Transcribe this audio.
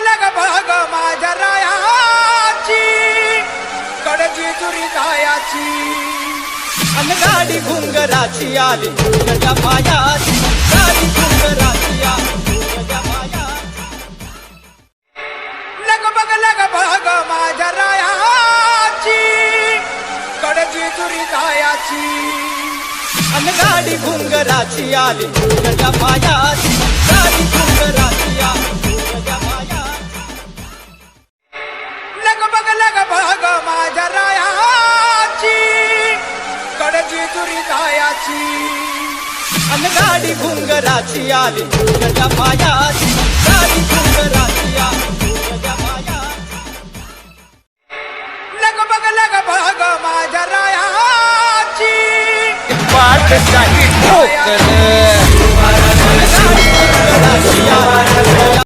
लग बघ माझ्या रायाची कडची तुरी अन गाडी घुंगराची आली तुझ्या पायाची गाडी घुंगराची आली तुझ्या पायाची लग बघ लग बघ माझ्या रायाची कडची तुरी अन गाडी घुंगराची आली तुझ्या पायाची लगलग भाग माझ्या रायाची. कडची दुरितायाची अन गाडी घुंगराची आली घुंगच्या पायाची गाडी घुंगराची आली घुंगच्या पायाची लग भाग